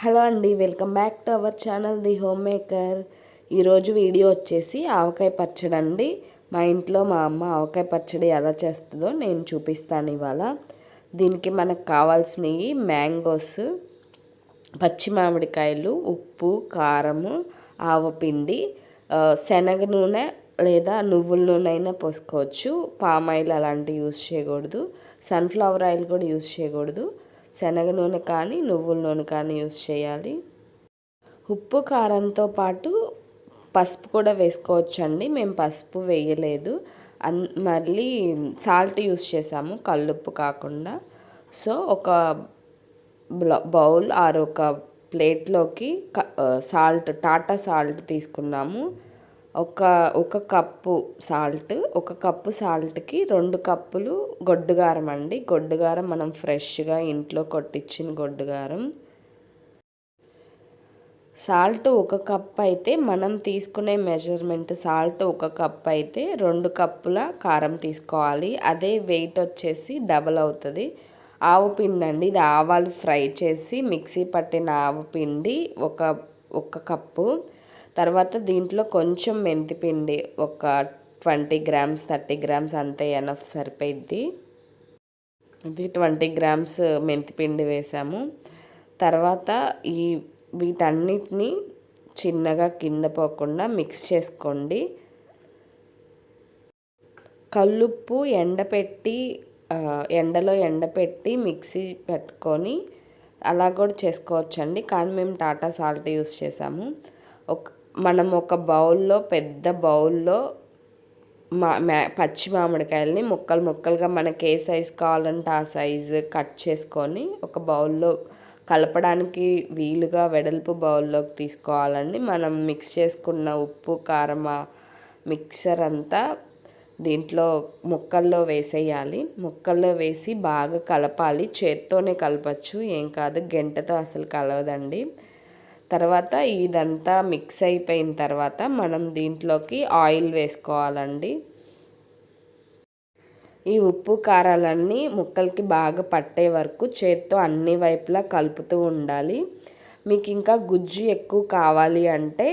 Hello అండి welcome back to our channel the home maker. ఈరోజు video వచ్చేసి ఆవకాయ పచ్చడి అండి. మా ఇంట్లో మా అమ్మ ఆవకాయ పచ్చడి ఎలా చేస్తుందో నేను చూపిస్తాను ఇవాళ. దీనికి మనకు కావాల్సినవి మ్యాంగోస్ పచ్చి మామిడికాయలు ఉప్పు కారము ఆవపిండి శనగ నూనె లేదా నువ్వుల నూనె అయినా పోసుకోవచ్చు. పామ్ ఆయిల్ అలాంటివి యూస్ చేయకూడదు. సన్ఫ్లవర్ ఆయిల్ కూడా యూస్ చేయకూడదు. శనగ నూనె కానీ నువ్వుల నూనె కానీ యూస్ చేయాలి. ఉప్పు కారంతో పాటు పసుపు కూడా వేసుకోవచ్చు అండి మేము పసుపు వేయలేదు. అన్ మళ్ళీ సాల్ట్ యూస్ చేసాము కల్లుప్పు కాకుండా. సో ఒక బౌల్ ఆరు ఒక ప్లేట్లోకి సాల్ట్ టాటా సాల్ట్ తీసుకున్నాము. ఒక ఒక కప్పు సాల్ట్ ఒక కప్పు సాల్ట్కి రెండు కప్పులు గొడ్డుగారం అండి. గొడ్డుగారం మనం ఫ్రెష్గా ఇంట్లో కొట్టించిన గొడ్డుగారం సాల్ట్ ఒక కప్ అయితే మనం తీసుకునే మెజర్మెంట్ సాల్ట్ ఒక కప్ అయితే రెండు కప్పుల కారం తీసుకోవాలి. అదే వెయిట్ వచ్చేసి డబల్ అవుతుంది. ఆవు పిండి అండి. ఇది ఆవాలు ఫ్రై చేసి మిక్సీ పట్టిన ఆవు పిండి ఒక ఒక కప్పు. తర్వాత దీంట్లో కొంచెం మెంతిపిండి ఒక ట్వంటీ గ్రామ్స్ థర్టీ గ్రామ్స్ అంతే ఎనఫ్ సరిపోయిద్ది. ఇది ట్వంటీ గ్రామ్స్ మెంతిపిండి వేసాము. తర్వాత ఈ వీటన్నిటిని చిన్నగా కింద పోకుండా మిక్స్ చేసుకోండి. కల్లుప్పు ఎండపెట్టి ఎండలో ఎండపెట్టి మిక్సీ పెట్టుకొని అలా కూడా చేసుకోవచ్చండి. కానీ మేము టాటా సాల్ట్ యూస్ చేసాము. ఒక మనం ఒక బౌల్లో పెద్ద బౌల్లో మా మ్యా పచ్చి మామిడికాయలని ముక్కలు ముక్కలుగా మనకి ఏ సైజు కావాలంటే ఆ సైజు కట్ చేసుకొని ఒక బౌల్లో కలపడానికి వీలుగా వెడల్పు బౌల్లోకి తీసుకోవాలండి. మనం మిక్స్ చేసుకున్న ఉప్పు కారం మిక్సర్ అంతా దీంట్లో ముక్కల్లో వేసేయాలి. ముక్కల్లో వేసి బాగా కలపాలి. చేత్తోనే కలపచ్చు. ఏం కాదు గంటతో అసలు కలవదండి. తర్వాత ఇదంతా మిక్స్ అయిపోయిన తర్వాత మనం దీంట్లోకి ఆయిల్ వేసుకోవాలండి. ఈ ఉప్పు కారాలన్నీ ముక్కలకి బాగా పట్టే వరకు చేత్తో అన్ని వైపులా కలుపుతూ ఉండాలి. మీకు ఇంకా గుజ్జు ఎక్కువ కావాలి అంటే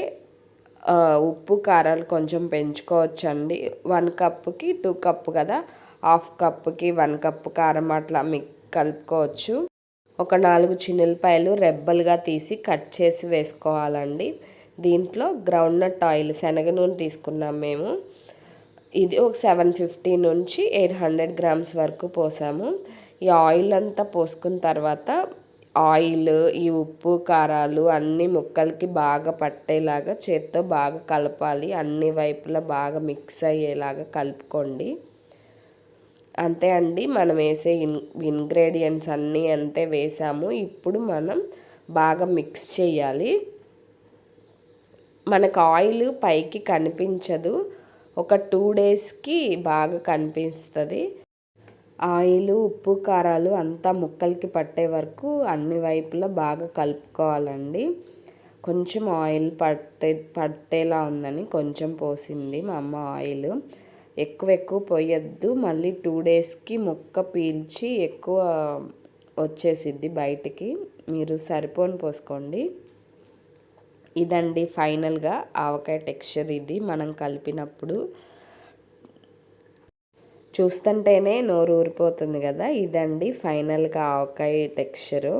ఉప్పు కారాలు కొంచెం పెంచుకోవచ్చండి. వన్ కప్పుకి టూ కప్పు కదా? హాఫ్ కప్పుకి వన్ కప్పు కారం అట్లా మీకు కలుపుకోవచ్చు. ఒక నాలుగు చిన్నులపాయలు రెబ్బలుగా తీసి కట్ చేసి వేసుకోవాలండి. దీంట్లో గ్రౌండ్ నట్ ఆయిల్ శనగ నూనె తీసుకున్నాం మేము. ఇది ఒక సెవెన్ ఫిఫ్టీ నుంచి ఎయిట్ హండ్రెడ్ గ్రామ్స్ వరకు పోసాము. ఈ ఆయిల్ అంతా పోసుకున్న తర్వాత ఆయిల్ ఈ ఉప్పు కారాలు అన్ని ముక్కలకి బాగా పట్టేలాగా చేత్తో బాగా కలపాలి. అన్ని వైపులా బాగా మిక్స్ అయ్యేలాగా కలుపుకోండి. అంతే అండి. మనం వేసే ఇన్ ఇంగ్రీడియంట్స్ అన్నీ అంతే వేసాము. ఇప్పుడు మనం బాగా మిక్స్ చేయాలి. మనకు ఆయిల్ పైకి కనిపించదు. ఒక టూ డేస్కి బాగా కనిపిస్తుంది. ఆయిల్ ఉప్పు కారాలు అంతా ముక్కలకి పట్టే వరకు అన్ని వైపులా బాగా కలుపుకోవాలండి. కొంచెం ఆయిల్ పట్టే పట్టేలా ఉందని కొంచెం పోసింది మా అమ్మ ఆయిల్ ఎక్కువ ఎక్కువ పోయొద్దు. మళ్ళీ టూ డేస్కి మొక్క పీల్చి ఎక్కువ వచ్చేసిద్ది బయటికి. మీరు సరిపోని పోసుకోండి. ఇదండి ఫైనల్గా ఆవకాయ టెక్స్చర్ ఇది మనం కలిపినప్పుడు. చూస్తుంటేనే నోరు ఊరిపోతుంది కదా. ఇదండి ఫైనల్గా ఆవకాయ టెక్స్చరు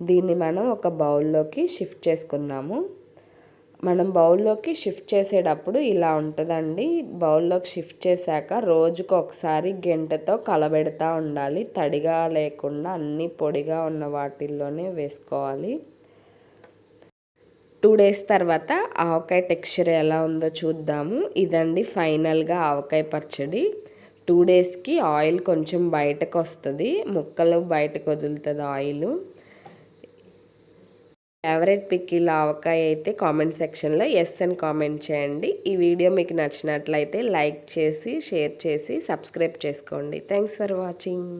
దీన్ని మనం ఒక బౌల్లోకి షిఫ్ట్ చేసుకుందాము. మనం బౌల్లోకి షిఫ్ట్ చేసేటప్పుడు ఇలా ఉంటుందండి. బౌల్లోకి షిఫ్ట్ చేశాక రోజుకు ఒకసారి గెంటతో కలబెడతా ఉండాలి. తడిగా లేకుండా అన్ని పొడిగా ఉన్న వాటిల్లోనే వేసుకోవాలి. టూ డేస్ తర్వాత ఆవకాయ టెక్స్చర్ ఎలా ఉందో చూద్దాము. ఇదండి ఫైనల్గా ఆవకాయ పచ్చడి. టూ డేస్కి ఆయిల్ కొంచెం బయటకు వస్తుంది ముక్కలు బయటకు వదులుతుంది ఆయిల్. ఫేవరెట్ పిక్కిల్ ఆవకాయ అయితే కామెంట్ సెక్షన్లో ఎస్ అని కామెంట్ చేయండి. ఈ వీడియో మీకు నచ్చినట్లయితే లైక్ చేసి షేర్ చేసి సబ్స్క్రైబ్ చేసుకోండి. Thanks for watching